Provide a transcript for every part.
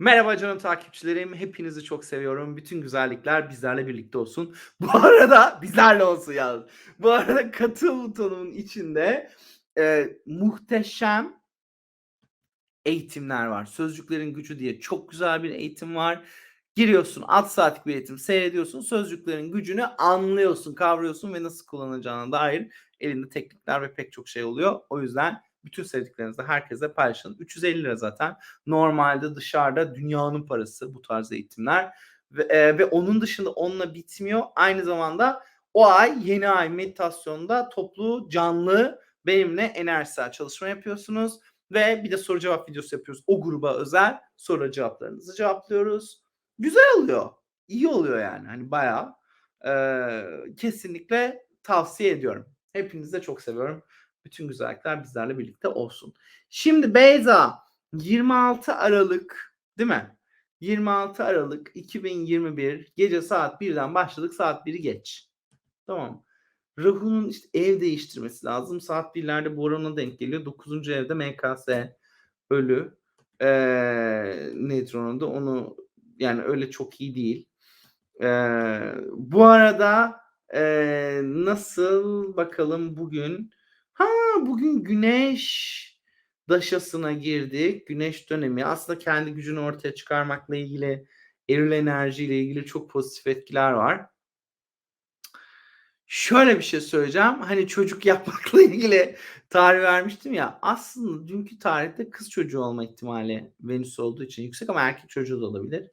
Merhaba canım takipçilerim. Hepinizi çok seviyorum. Bütün güzellikler bizlerle birlikte olsun. Bu arada bizlerle olsun yalnız. Bu arada katıl butonunun içinde e, muhteşem eğitimler var. Sözcüklerin gücü diye çok güzel bir eğitim var. Giriyorsun 6 saatlik bir eğitim seyrediyorsun. Sözcüklerin gücünü anlıyorsun, kavruyorsun ve nasıl kullanacağına dair elinde teknikler ve pek çok şey oluyor. O yüzden bütün sevdiklerinizle herkese paylaşın. 350 lira zaten. Normalde dışarıda dünyanın parası bu tarz eğitimler. Ve, e, ve onun dışında onunla bitmiyor. Aynı zamanda o ay yeni ay meditasyonda toplu canlı benimle enerjisel çalışma yapıyorsunuz. Ve bir de soru cevap videosu yapıyoruz. O gruba özel soru cevaplarınızı cevaplıyoruz. Güzel oluyor. İyi oluyor yani. Hani bayağı e, kesinlikle tavsiye ediyorum. Hepinizi de çok seviyorum. Bütün güzellikler bizlerle birlikte olsun. Şimdi Beyza 26 Aralık değil mi? 26 Aralık 2021 gece saat 1'den başladık saat 1'i geç. Tamam. Rahu'nun işte ev değiştirmesi lazım. Saat 1'lerde Boran'a denk geliyor. 9. evde MKS ölü. Ee, Neutron'da onu yani öyle çok iyi değil. Ee, bu arada e, nasıl bakalım bugün Ha bugün güneş daşasına girdik. Güneş dönemi aslında kendi gücünü ortaya çıkarmakla ilgili eril enerjiyle ilgili çok pozitif etkiler var. Şöyle bir şey söyleyeceğim. Hani çocuk yapmakla ilgili tarih vermiştim ya. Aslında dünkü tarihte kız çocuğu olma ihtimali Venüs olduğu için yüksek ama erkek çocuğu da olabilir.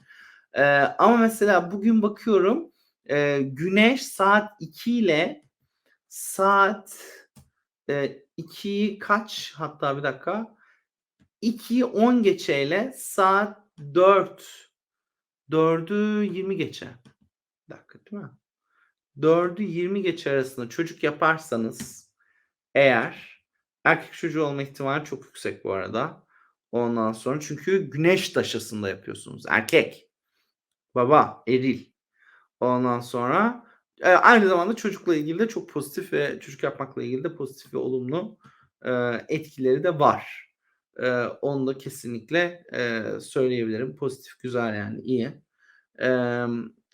Ee, ama mesela bugün bakıyorum e, Güneş saat 2 ile saat e, 2'yi kaç hatta bir dakika 2'yi 10 geçeyle saat 4 4'ü 20 geçe. Bir dakika değil mi? 4'ü 20 geçe arasında çocuk yaparsanız eğer erkek çocuğu olma ihtimali çok yüksek bu arada. Ondan sonra çünkü güneş taşısında yapıyorsunuz. Erkek. Baba, eril. Ondan sonra e, aynı zamanda çocukla ilgili de çok pozitif ve çocuk yapmakla ilgili de pozitif ve olumlu e, etkileri de var. E, onu da kesinlikle e, söyleyebilirim. Pozitif, güzel yani iyi. E,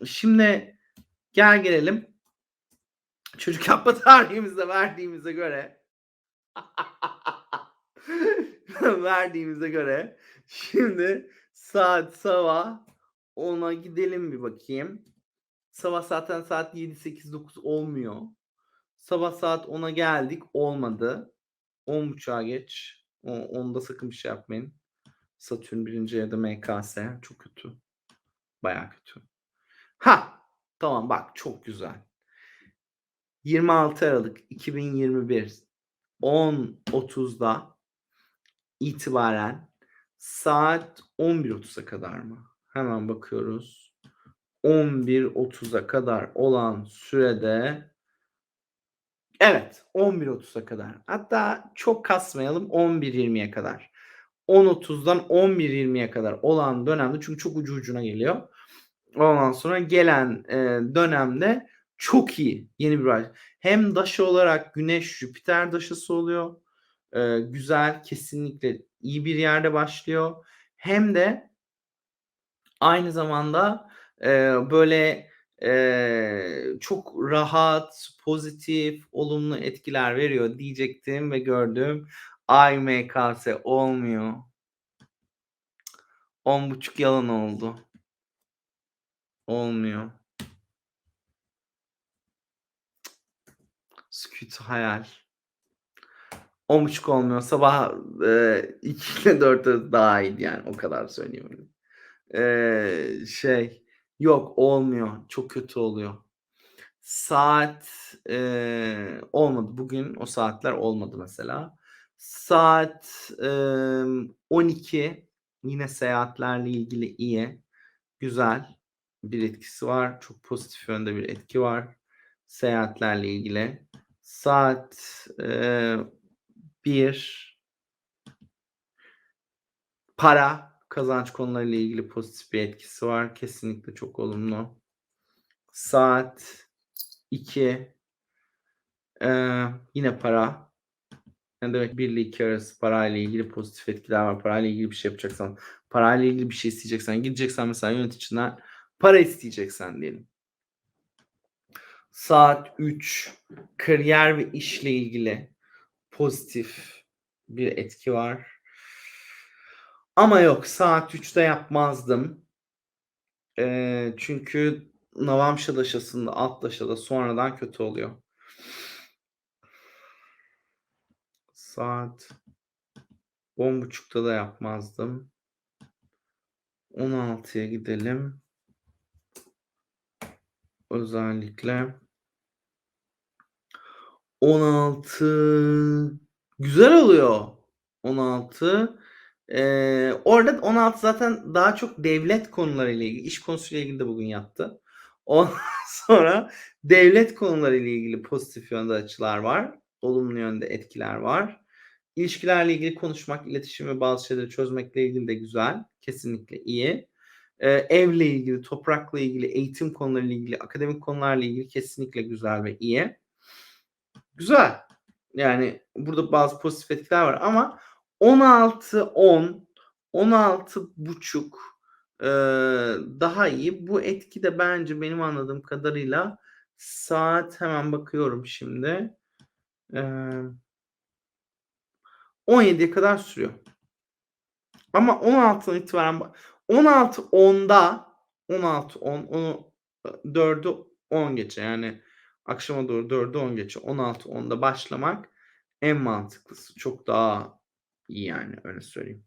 şimdi gel gelelim çocuk yapma tarihimizde verdiğimize göre verdiğimize göre şimdi saat sabah ona gidelim bir bakayım. Sabah zaten saat 7, 8, 9 olmuyor. Sabah saat 10'a geldik. Olmadı. 10.30'a geç. O, onda sakın bir şey yapmayın. Satürn birinci evde MKS. Çok kötü. Baya kötü. Ha! Tamam bak çok güzel. 26 Aralık 2021 10.30'da itibaren saat 11.30'a kadar mı? Hemen bakıyoruz. 11.30'a kadar olan sürede evet 11.30'a kadar hatta çok kasmayalım 11.20'ye kadar 10.30'dan 11.20'ye kadar olan dönemde çünkü çok ucu ucuna geliyor. Ondan sonra gelen e, dönemde çok iyi yeni bir ay. Hem daşı olarak Güneş Jüpiter daşısı oluyor. E, güzel kesinlikle iyi bir yerde başlıyor. Hem de aynı zamanda e, böyle e, çok rahat, pozitif, olumlu etkiler veriyor diyecektim ve gördüm. Ay MKS olmuyor. 10.5 yalan oldu. Olmuyor. Sküt hayal. 10.5 olmuyor. Sabah e, 2 ile 4 daha iyiydi yani. O kadar söyleyeyim. E, şey yok olmuyor. Çok kötü oluyor. Saat e, olmadı. Bugün o saatler olmadı mesela. Saat e, 12 yine seyahatlerle ilgili iyi. Güzel bir etkisi var. Çok pozitif yönde bir etki var. Seyahatlerle ilgili. Saat e, 1 para kazanç konularıyla ilgili pozitif bir etkisi var. Kesinlikle çok olumlu. Saat 2 e, yine para Ne demek 1 ile 2 arası parayla ilgili pozitif etkiler var. Parayla ilgili bir şey yapacaksan, parayla ilgili bir şey isteyeceksen, gideceksen mesela yöneticiden para isteyeceksen diyelim. Saat 3 kariyer ve işle ilgili pozitif bir etki var. Ama yok saat 3'te yapmazdım. Eee, çünkü Navamşa daşasında, alt daşada sonradan kötü oluyor. Saat 10.30'da da yapmazdım. 16'ya gidelim. Özellikle 16 güzel oluyor. 16 Eee, orada 16 zaten daha çok devlet konularıyla ilgili, iş konusuyla ilgili de bugün yaptı. Ondan sonra devlet konularıyla ilgili pozitif yönde açılar var. Olumlu yönde etkiler var. İlişkilerle ilgili konuşmak, iletişim ve bazı şeyleri çözmekle ilgili de güzel. Kesinlikle iyi. Eee, evle ilgili, toprakla ilgili, eğitim konularıyla ilgili, akademik konularla ilgili kesinlikle güzel ve iyi. Güzel. Yani burada bazı pozitif etkiler var ama 16-10, 16.30 eee, daha iyi. Bu etki de bence benim anladığım kadarıyla saat hemen bakıyorum şimdi. Eee 17'ye kadar sürüyor. Ama 16'dan itibaren ba 16.10'da 16.10 onu 4'ü 10 geçe yani akşama doğru 4'ü 10 geçe 16.10'da başlamak en mantıklısı. Çok daha iyi yani öyle söyleyeyim.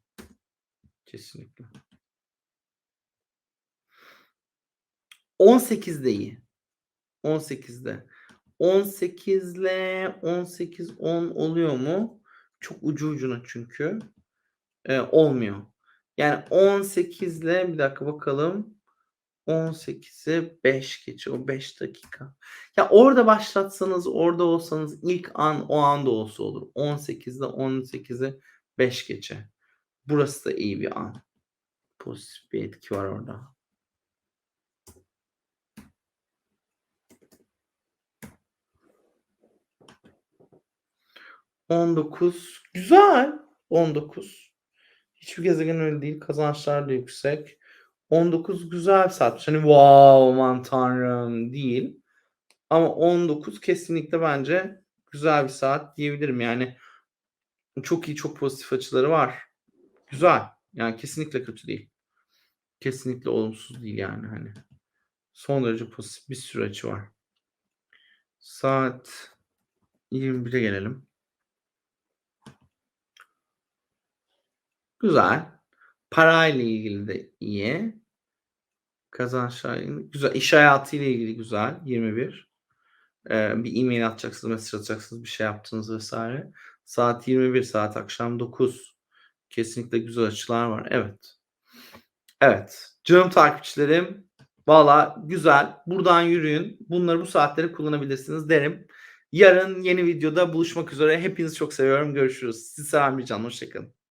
Kesinlikle. 18'de iyi. 18'de. 18'le 18-10 oluyor mu? Çok ucu ucuna çünkü. Eee, olmuyor. Yani 18'le bir dakika bakalım. 18'e 5 geçe. O 5 dakika. Ya orada başlatsanız, orada olsanız ilk an o anda olsa olur. 18'de 18'e 5 geçe. Burası da iyi bir an. Pozitif bir etki var orada. ...19 güzel. 19. Hiçbir gezegen öyle değil. Kazançlar da yüksek. 19 güzel saat. Hani wow aman tanrım değil. Ama 19 kesinlikle bence güzel bir saat diyebilirim. Yani çok iyi, çok pozitif açıları var. Güzel. Yani kesinlikle kötü değil. Kesinlikle olumsuz değil yani hani. Son derece pozitif bir sürü açı var. Saat 21'e gelelim. Güzel. Parayla ilgili de iyi. Kazançlarla ilgili güzel. İş hayatıyla ilgili güzel. 21. Eee, bir e-mail atacaksınız, mesaj atacaksınız, bir şey yaptınız vs. Saat 21, saat akşam 9. Kesinlikle güzel açılar var. Evet. Evet. Canım takipçilerim, valla güzel. Buradan yürüyün. Bunları bu saatleri kullanabilirsiniz derim. Yarın yeni videoda buluşmak üzere. Hepinizi çok seviyorum. Görüşürüz. Sizi seven bir can. Hoşça kalın.